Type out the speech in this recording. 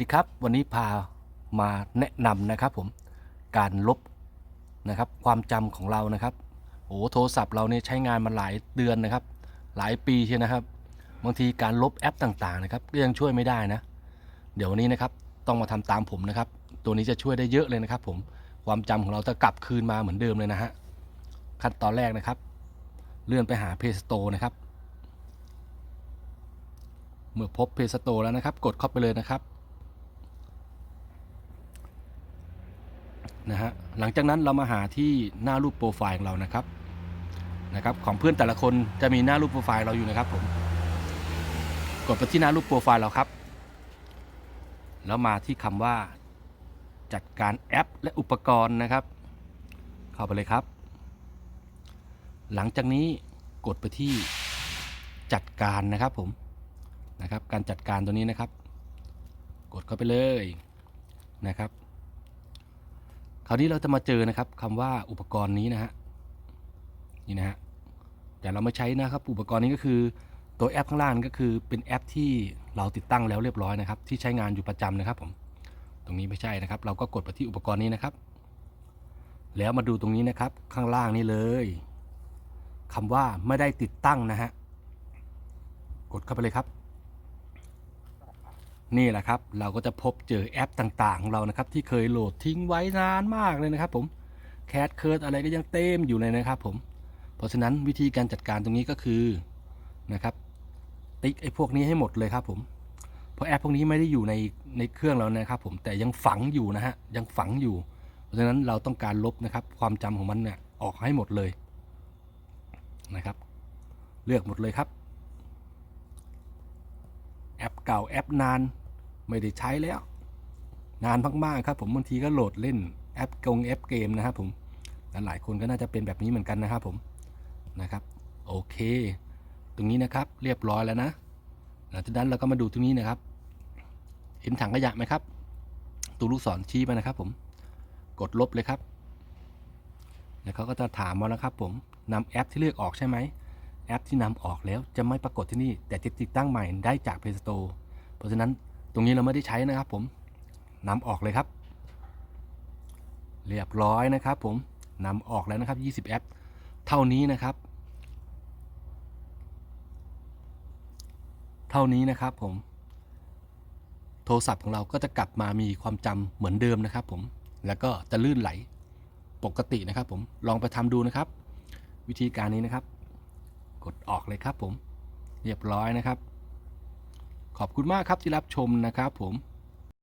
ดีครับ วันนี้พามาแนะนำนะครับผมการลบนะครับความจำของเรานะครับโอ้โทรศัพท์เราเนี่ยใช้งานมาหลายเดือนนะครับ หลายปีเชียวนะครับ บางทีการลบแอปต่างๆนะครับก็ยังช่วยไม่ได้นะ เดี๋ยววันนี้นะครับต้องมาทำตามผมนะครับ ตัวนี้จะช่วยได้เยอะเลยนะครับผมความจำของเราจะกลับคืนมาเหมือนเดิมเลยนะฮะขั้นตอนแรกนะครับ เลื่อนไปหา Play Store นะครับ เมื่อพบ Play Store แล้วนะครับ กดเข้าไปเลยนะครับ นะฮะหลังจากนั้นเรามาหาที่หน้ารูปโปรไฟล์ของเรานะครับนะครับ ของเพื่อนแต่ละคนจะมีหน้ารูปโปรไฟล์เราอยู่นะครับผมกดไปที่หน้ารูปโปรไฟล์เราครับ แล้วมาที่คำว่าจัดการแอปและอุปกรณ์นะครับ เข้าไปเลยครับ หลังจากนี้กดไปที่จัดการนะครับผมนะครับ การจัดการตัวนี้นะครับ กดเข้าไปเลยนะครับ ราวนี้เราจะมาเจอนะครับคำว่าอุปกรณ์นี้นะฮะนี่นะฮะแต่เราไม่ใช้นะครับ อุปกรณ์นี้ก็คือตัวแอปข้างล่างก็คือเป็นแอปที่เราติดตั้งแล้วเรียบร้อยนะครับ ที่ใช้งานอยู่ประจำนะครับ ผม ตรงนี้ไม่ใช่นะครับ เราก็กดไปที่อุปกรณ์นี้นะครับ แล้วมาดูตรงนี้นะครับ ข้างล่างนี่เลยคำว่าไม่ได้ติดตั้งนะฮะกดเข้าไปเลยครับ นี่แหละครับ เราก็จะพบเจอแอปต่างๆของเรานะครับ ที่เคยโหลดทิ้งไว้นานมากเลยนะครับผมแคทเคิร์ดอะไรก็ยังเต็มอยู่เลยนะครับผม เพราะฉะนั้นวิธีการจัดการตรงนี้ก็คือนะครับ ติ๊กไอ้พวกนี้ให้หมดเลยครับผม เพราะแอปพวกนี้ไม่ได้อยู่ในในเครื่องเรานะครับผมแต่ยังฝังอยู่นะฮะยังฝังอยู่ เพราะฉะนั้นเราต้องการลบนะครับ ความจำของมันเนี่ยออกให้หมดเลยนะครับ เลือกหมดเลยครับ แอปเก่าแอปนาน ไม่ได้ใช้แล้ว นานมากๆครับ ผมบางทีก็โหลดเล่นแอปกงแอปเกมนะครับผมแลหลายคนก็น่าจะเป็นแบบนี้เหมือนกันนะครับผมนะครับโอเค ตรงนี้นะครับเรียบร้อยแล้วนะหลังจากนั้นเราก็มาดูตรงนี้นะครับ เห็นถังขยะไหมครับ ตัวลูกศรชี้ไปนะครับ ผมกดลบเลยครับแล้วเขาก็จะถามมาแล้วครับ ผมนำแอปที่เลือกออกใช่ไหมแอปที่นำออกแล้วจะไม่ปรากฏที่นี่ แต่จะติดตั้งใหม่ได้จาก Play Store เพราะฉะนั้น ตรงนี้เราไม่ได้ใช้นะครับผมนำออกเลยครับ เรียบร้อยนะครับ ผมนำออกแล้วนะครับ 20 แอป เท่านี้นะครับ เท่านี้นะครับผม โทรศัพท์ของเราก็จะกลับมามีความจำเหมือนเดิมนะครับ ผม แล้วก็จะลื่นไหลปกตินะครับ ผม ลองไปทำดูนะครับ วิธีการนี้นะครับ กดออกเลยครับ ผม เรียบร้อยนะครับ ขอบคุณมากครับที่รับชมนะครับผม